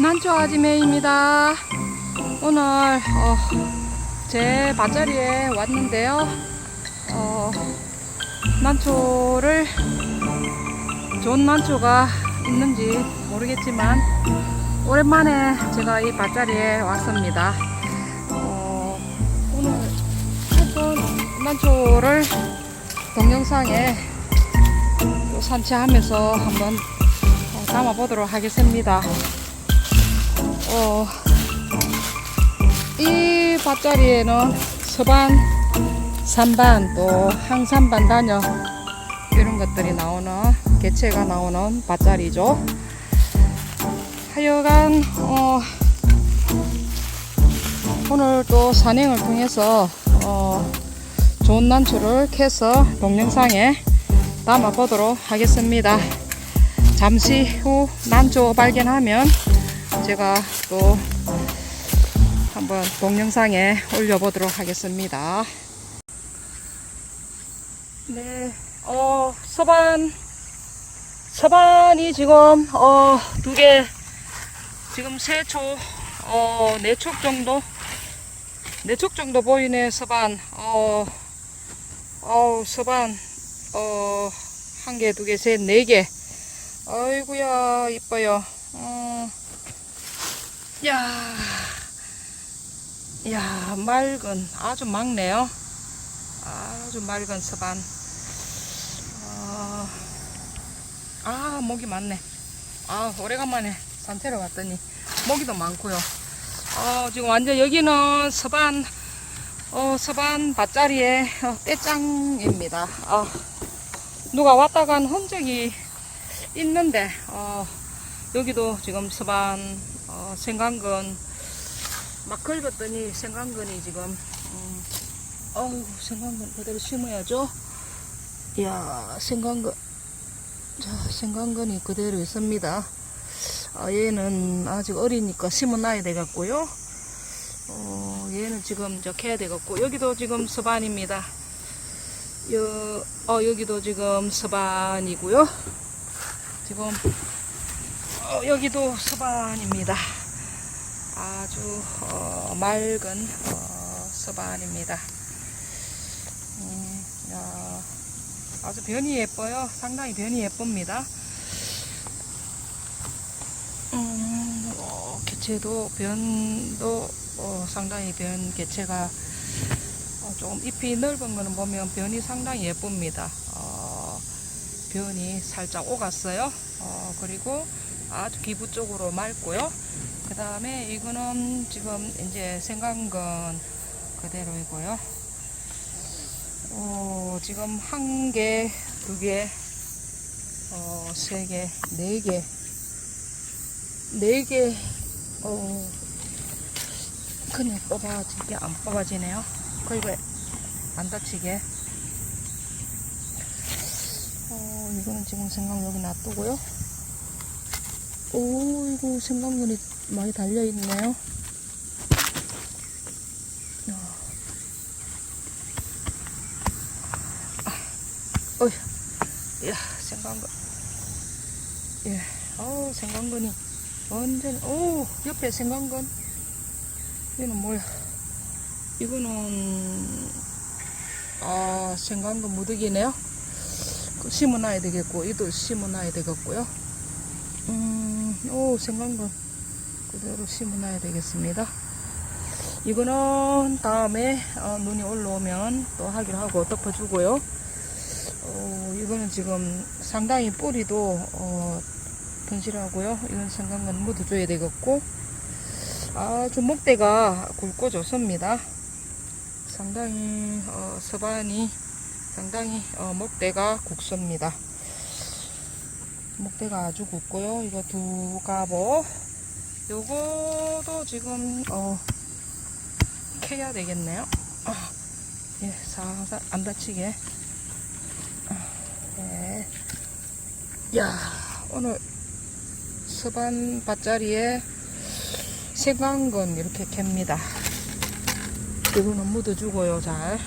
난초 아지매입니다. 오늘 어, 제 밭자리에 왔는데요. 어, 난초를 좋은 난초가 있는지 모르겠지만 오랜만에 제가 이 밭자리에 왔습니다. 어, 오늘 한번 난초를 동영상에 또 산책하면서 한번 어, 담아보도록 하겠습니다. 어, 이 밭자리에는 서반, 산반, 또 항산반 단여 이런 것들이 나오는 개체가 나오는 밭자리죠. 하여간 어, 오늘 또 산행을 통해서 어, 좋은 난초를 캐서 동영상에 담아 보도록 하겠습니다. 잠시 후 난초 발견하면 제가 또 한번 동영상에 올려보도록 하겠습니다. 네, 어, 서반, 서반이 지금, 어, 두 개, 지금 세 초, 어, 네 촉 정도, 네 촉 정도 보이네, 서반. 어, 어 서반, 어, 한 개, 두 개, 셋, 네 개. 아이고야, 이뻐요. 어, 야, 야, 맑은, 아주 맑네요. 아주 맑은 서반. 어, 아, 모기 많네. 아, 오래간만에 산태로 왔더니 모기도 많고요. 어, 지금 완전 여기는 서반, 어, 서반 밭자리에 어, 떼짱입니다. 어, 누가 왔다 간 흔적이 있는데, 어, 여기도 지금 서반, 어, 생강근, 막 긁었더니 생강근이 지금, 음, 어우, 생강근 그대로 심어야죠. 이야, 생강근. 자, 생강근이 그대로 있습니다. 아, 얘는 아직 어리니까 심어놔야 되겠고요. 어, 얘는 지금 저 캐야 되겠고, 여기도 지금 서반입니다. 여, 어, 여기도 지금 서반이고요. 지금, 어, 여기도 서반입니다. 아주, 어, 맑은, 어, 서반입니다. 음, 야, 아주 변이 예뻐요. 상당히 변이 예쁩니다. 음, 어, 개체도 변도 어, 상당히 변 개체가 어, 조금 잎이 넓은 거는 보면 변이 상당히 예쁩니다. 어, 변이 살짝 오갔어요. 어, 그리고 아주 기부 쪽으로 맑고요. 그 다음에 이거는 지금 이제 생강근 그대로이고요. 어, 지금 한 개, 두 개, 어, 세 개, 네 개, 네 개, 어, 그냥 뽑아지게 안 뽑아지네요. 그리고 안 다치게. 어, 이거는 지금 생강 여기 놔두고요. 오, 이거 생강근이 많이 달려있네요. 어휴, 이야, 생강근. 예, 어우, 생강근이 완전, 오, 옆에 생강근. 이거는 뭐야? 이거는, 아, 생강근 무득이네요. 그 심어놔야 되겠고, 이도 심어놔야 되겠고요. 음, 오, 생강근. 그대로 심어놔야 되겠습니다. 이거는 다음에 어, 눈이 올라오면 또 하기로 하고 덮어주고요. 어, 이거는 지금 상당히 뿌리도 어, 분실하고요. 이건 생강은 묻어줘야 되겠고 아주 목대가 굵고 좋습니다. 상당히 어, 서반이 상당히 어, 목대가 굵습니다. 목대가 아주 굵고요. 이거 두 가보 요거도 지금 어, 캐야 되겠네요. 아, 예, 살살 안 다치게. 네. 야, 오늘 서반 밭자리에 생강근 이렇게 캡니다. 이거는 묻어주고요, 잘.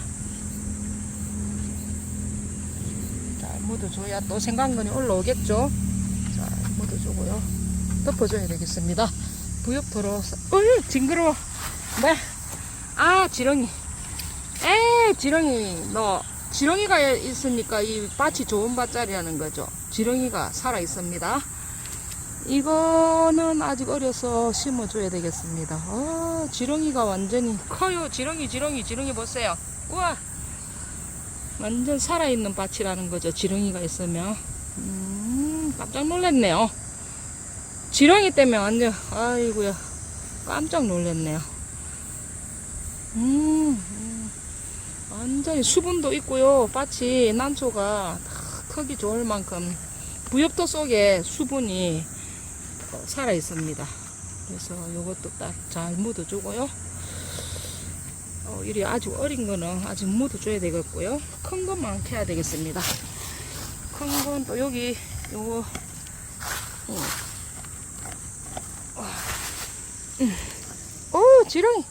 잘 묻어줘야 또 생강근이 올라오겠죠? 잘 묻어주고요. 덮어줘야 되겠습니다. 부엽 들어왔어. 어이, 징그러워. 뭐? 아, 지렁이. 에, 지렁이. 너, 지렁이가 있으니까 이 밭이 좋은 밭자리라는 거죠. 지렁이가 살아 있습니다. 이거는 아직 어려서 심어줘야 되겠습니다. 아, 지렁이가 완전히 커요. 지렁이, 지렁이, 지렁이 보세요. 우와! 완전 살아있는 밭이라는 거죠. 지렁이가 있으면. 음, 깜짝 놀랐네요. 지렁이 때문에 완전, 아이고야. 깜짝 놀랐네요. 음, 음, 완전히 수분도 있고요. 밭이 난초가 다 크기 좋을 만큼 부엽도 속에 수분이 어, 살아 있습니다. 그래서 이것도 딱 잘 묻어주고요. 어, 이리 아주 어린 거는 아직 묻어줘야 되겠고요. 큰 것만 캐야 되겠습니다. 큰 건 또 여기 요거 음. 와. 음. 오 지렁이.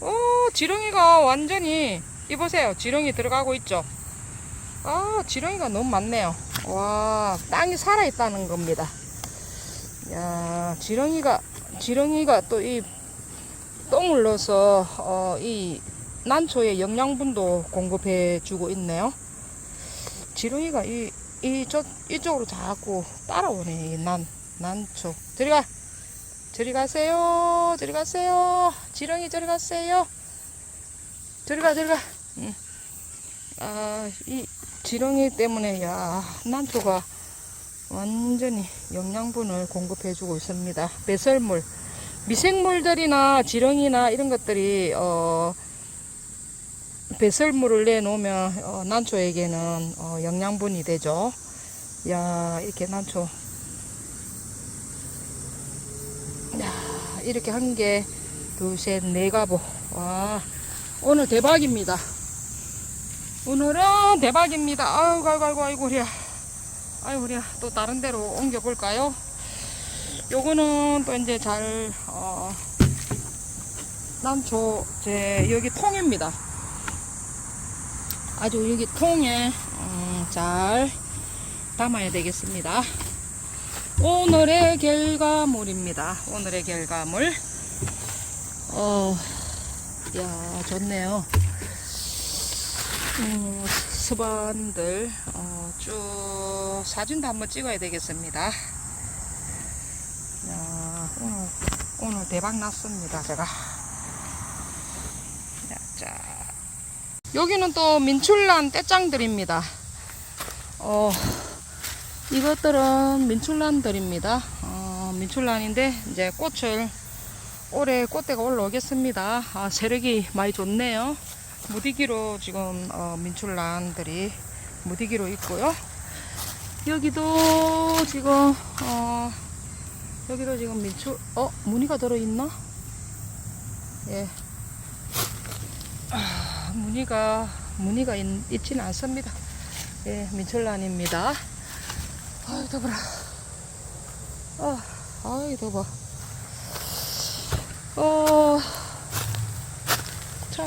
오 지렁이가 완전히 이보세요. 지렁이 들어가고 있죠? 아 지렁이가 너무 많네요. 와 땅이 살아있다는 겁니다. 야 지렁이가 지렁이가 또 이 똥을 넣어서 어, 이 난초에 영양분도 공급해 주고 있네요. 지렁이가 이, 이, 저, 이쪽으로 자꾸 따라오네 이 난, 난초. 들어가 저리 가세요 저리 가세요 지렁이 저리 가세요 저리 가 저리 가 응. 아, 이 지렁이 때문에 야 난초가 완전히 영양분을 공급해주고 있습니다. 배설물, 미생물들이나 지렁이나 이런 것들이 어, 배설물을 내놓으면 어, 난초에게는 어, 영양분이 되죠. 야 이렇게 난초 야 이렇게 한 개, 둘, 셋, 네 가보. 와 오늘 대박입니다. 오늘은 대박입니다. 아이고, 아이고, 아이고, 아이고, 우리야. 아이고, 우리야. 또 다른 데로 옮겨볼까요? 요거는 또 이제 잘, 어, 난초, 제, 여기 통입니다. 아주 여기 통에, 음, 잘 담아야 되겠습니다. 오늘의 결과물입니다. 오늘의 결과물. 어, 야, 좋네요. 음, 수반들 어, 쭉 사진도 한번 찍어야 되겠습니다. 야, 오늘 오늘 대박 났습니다. 제가. 자, 자. 여기는 또 민출란 떼짱들입니다. 어, 이것들은 민출란들입니다. 어, 민출란인데 이제 꽃을 올해 꽃대가 올라오겠습니다. 아, 세력이 많이 좋네요. 무디기로 지금 어, 민출란들이 무디기로 있고요. 여기도 지금 어, 여기도 지금 민출 어 무늬가 들어 있나? 예. 아, 무늬가 무늬가 있, 있지는 않습니다. 예, 민출란입니다. 아유 더불어. 아, 아유 더워. 어, 참.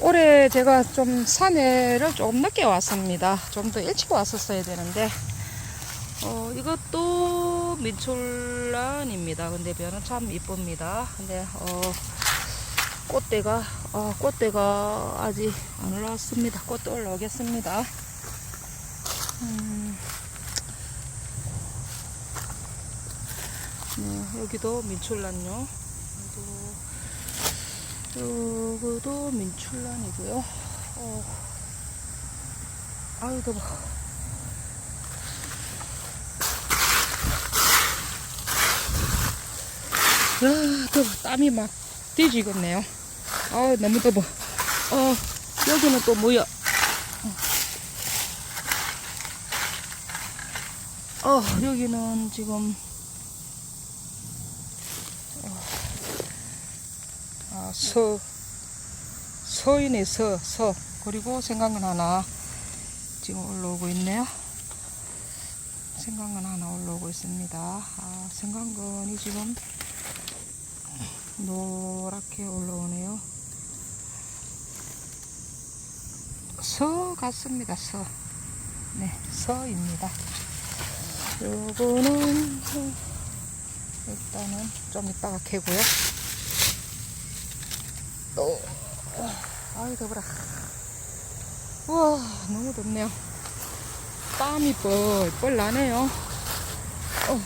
올해 제가 좀 산에를 좀 늦게 왔습니다. 좀 더 일찍 왔었어야 되는데, 어, 이것도 민출란입니다. 근데 변은 참 이쁩니다. 근데, 어, 꽃대가, 어, 꽃대가 아직 안 올라왔습니다. 꽃도 올라오겠습니다. 음, 네, 여기도 민출란요. 여기도, 여기도 민출란이고요. 어, 아유 더워. 아, 더워. 땀이 막 뒤지겠네요. 아, 너무 더워. 어, 여기는 또 뭐야? 어, 여기는 지금 아, 서, 서인의 서, 서. 그리고 생강은 하나 지금 올라오고 있네요. 생강은 하나 올라오고 있습니다. 아, 생강근이 지금 노랗게 올라오네요. 서 같습니다. 서. 네, 서입니다. 요거는, 서. 좀 이따가 캐고요. 또, 아이, 더불어. 우와, 너무 덥네요. 땀이 뻘뻘 나네요. 어.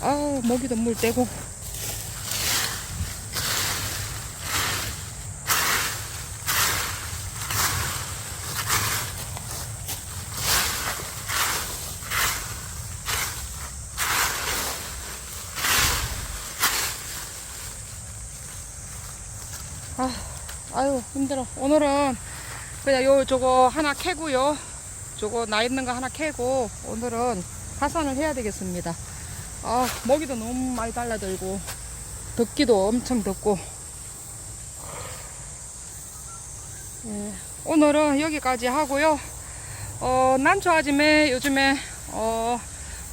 아, 모기도 물 떼고. 아, 아유, 힘들어. 오늘은 그냥 요, 저거 하나 캐고요. 저거 나 있는 거 하나 캐고, 오늘은 파산을 해야 되겠습니다. 아, 모기도 너무 많이 달라들고, 덥기도 엄청 덥고. 예, 오늘은 여기까지 하고요. 어, 난초 아침에 요즘에, 어,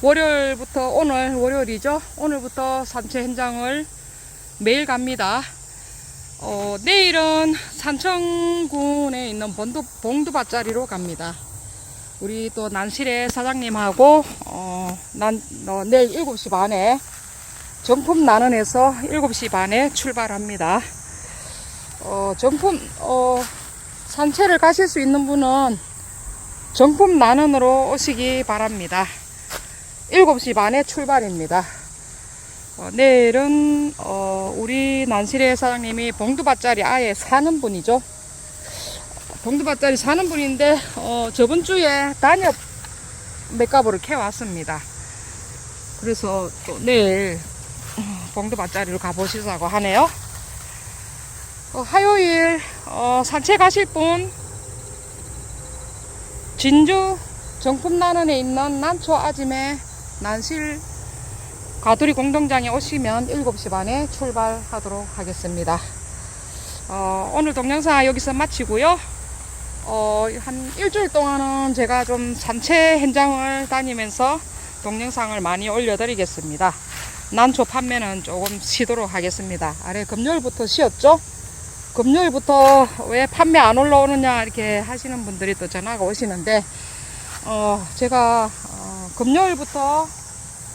월요일부터, 오늘 월요일이죠. 오늘부터 산채 현장을 매일 갑니다. 어, 내일은 산청군에 있는 본두, 봉두밭자리로 갑니다. 우리 또 난실의 사장님하고, 어, 난, 어, 내일 7시 반에 정품 나눔에서 7시 반에 출발합니다. 어, 정품, 어, 산채를 가실 수 있는 분은 정품 나눔으로 오시기 바랍니다. 7시 반에 출발입니다. 어, 내일은 어, 우리 난실의 사장님이 봉두밭자리 아예 사는 분이죠. 봉두밭자리 사는 분인데 어, 저번 주에 단엽 맥가보를 캐왔습니다. 그래서 또 내일 어, 봉두밭자리로 가보시자고 하네요. 어, 화요일 어, 산책 가실 분 진주 정품난원에 있는 난초 아짐의 난실 가두리 공동장에 오시면 7시 반에 출발하도록 하겠습니다. 어, 오늘 동영상 여기서 마치고요. 어, 한 일주일 동안은 제가 좀 산채 현장을 다니면서 동영상을 많이 올려드리겠습니다. 난초 판매는 조금 쉬도록 하겠습니다. 아래 금요일부터 쉬었죠? 금요일부터 왜 판매 안 올라오느냐 이렇게 하시는 분들이 또 전화가 오시는데 어, 제가 어, 금요일부터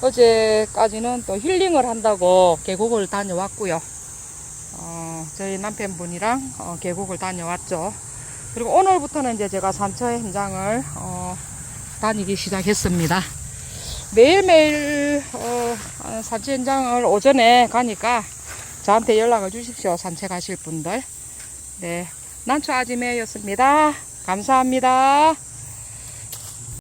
어제까지는 또 힐링을 한다고 계곡을 다녀왔고요. 어, 저희 남편분이랑 어, 계곡을 다녀왔죠. 그리고 오늘부터는 이제 제가 산처 현장을 어, 다니기 시작했습니다. 매일매일 어, 아, 산처 현장을 오전에 가니까 저한테 연락을 주십시오. 산책하실 분들. 네, 난초 아지매였습니다. 감사합니다.